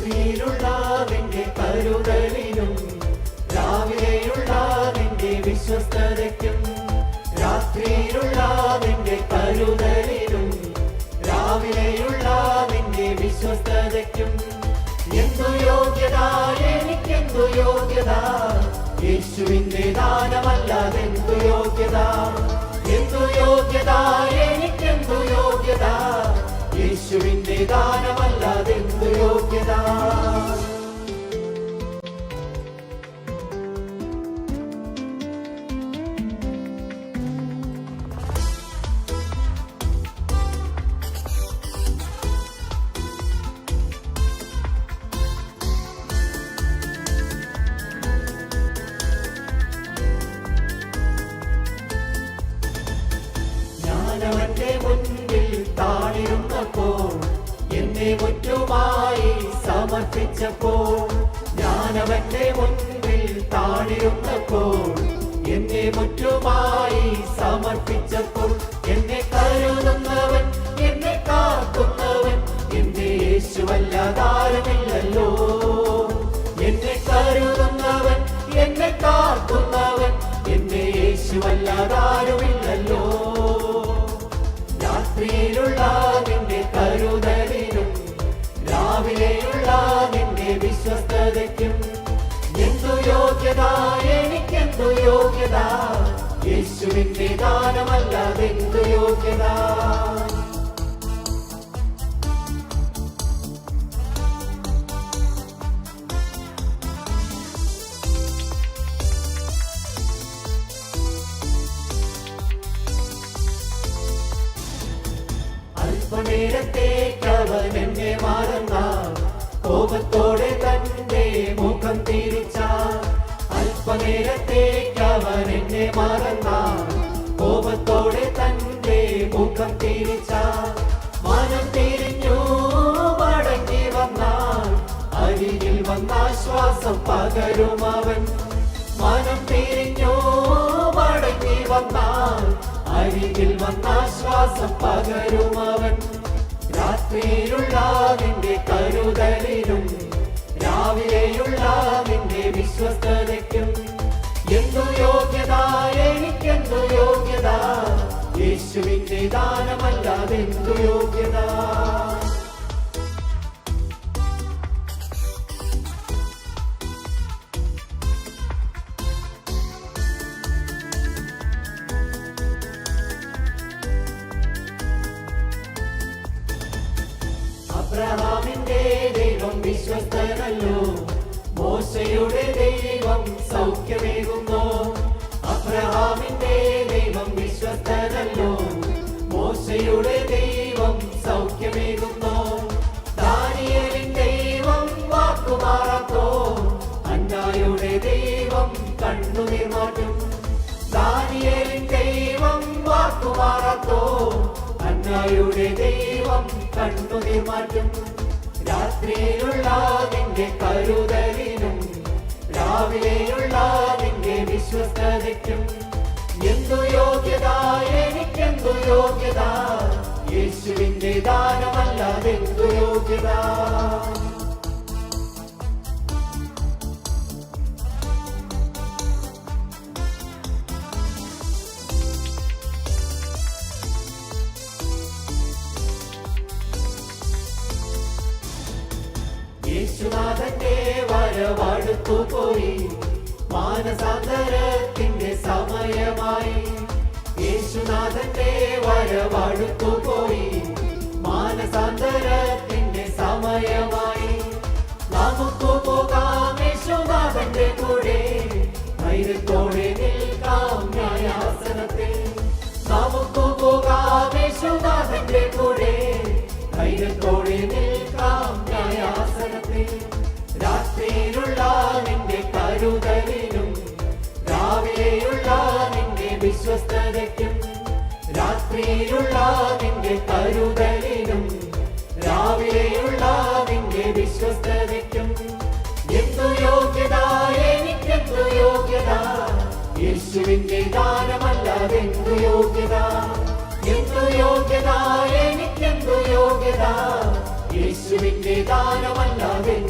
രാത്രിയിലുള്ള നിന്റെ കരുതലിനും രാവിലെയുള്ള നിന്റെ വിശ്വസ്തതയ്ക്കും രാത്രിയിലുള്ള നിന്റെ കരുതലിനും രാവിലെയുള്ള നിന്റെ വിശ്വസ്തതയ്ക്കും. എന്തു യോഗ്യത എനിക്കെന്തു യോഗ്യത? യേശുവിന്റെ ദാനമല്ലാതെന്തു യോഗ്യത? എന്തു യോഗ്യത എനിക്കെന്തു യോഗ്യത? യേശുവിന്റെ ദാനമല്ലാതെന്തു എന്നെ മുറ്റുമായി സമർപ്പിച്ചപ്പോൾ ഞാനവന്റെ മുൻപിൽ താണിരുന്നപ്പോൾ എന്നെ മുറ്റുമായി സമർപ്പിച്ചപ്പോൾ എന്നെ കരുതുന്നവൻ എന്നെ കാക്കുന്നവൻ എന്റെ യേശുവല്ലാതാരമില്ലല്ലോ എന്നെ കരുതുന്നവൻ എന്നെ കാക്കുന്നവൻ എന്റെ യേശുവല്ലാതാരുമില്ലല്ലോ യോഗ്യത എനിക്കെന്തു യോഗ്യത? യേശുവിന്റെ ദാനമല്ലാതെന്തു യോഗ്യത? അല്പനേരത്തേക്കവൻ എന്നെ മാറുന്ന കോപത്തോടെ തന്റെ എന്നെ മാറുന്ന കോപത്തോടെ തന്റെ മുഖം തിരിച്ച മനം തിരിഞ്ഞു മടങ്ങി വന്നാൽ അരികിൽ വന്നാശ്വാസം പകരും അവൻ. മനം തിരിഞ്ഞു മടങ്ങി വന്നാൽ അരികിൽ വന്നാശ്വാസം പകരും അവൻ. രാത്രിയിലുള്ള നിന്റെ കരുതലിനും രാവിലെയുള്ള നിന്റെ വിശ്വസ്തതയ്ക്കും യേശുവിന്റെ ദാനമല്ലാതെന്തു മോശയുടെ ദൈവം സൗഖ്യമേകുന്നു ദാനിയലിന്റെ ദൈവം വാക്കുമാറാത്തോ? അന്നായുടെ ദൈവം കണ്ണുനീർ മാറ്റും ദാനിയേലിൻ ദൈവം വാക്കുമാറാത്തോ? അന്നായുടെ ദൈവം കണ്ണുനീർ മാറ്റും രാത്രിയിലുള്ള നിന്റെ കരുതലിനും രാവിലെയുള്ള നിന്റെ വിശ്വസ്തതയ്ക്കും എന്തു യോഗ്യത യേശുനാഥന്റെ വരവടുത്തു പോയി. മാനസാന്തരത്തിന്റെ സമയമായി. യേശുനാഥന്റെ വരവടുത്തു പോയി. നിന്റെ കരുതലിനും രാവിലെയുള്ള നിന്റെ വിശ്വസ്തതയ്ക്കും. എന്തു യോഗ്യത? എനിക്കെന്തു യോഗ്യത? യേശുവിന്റെ ദാനമല്ലാതെന്തു യോഗ്യത? എന്തു യോഗ്യത? എനിക്കെന്തു യോഗ്യത? യേശുവിന്റെ ദാനമല്ലാതെ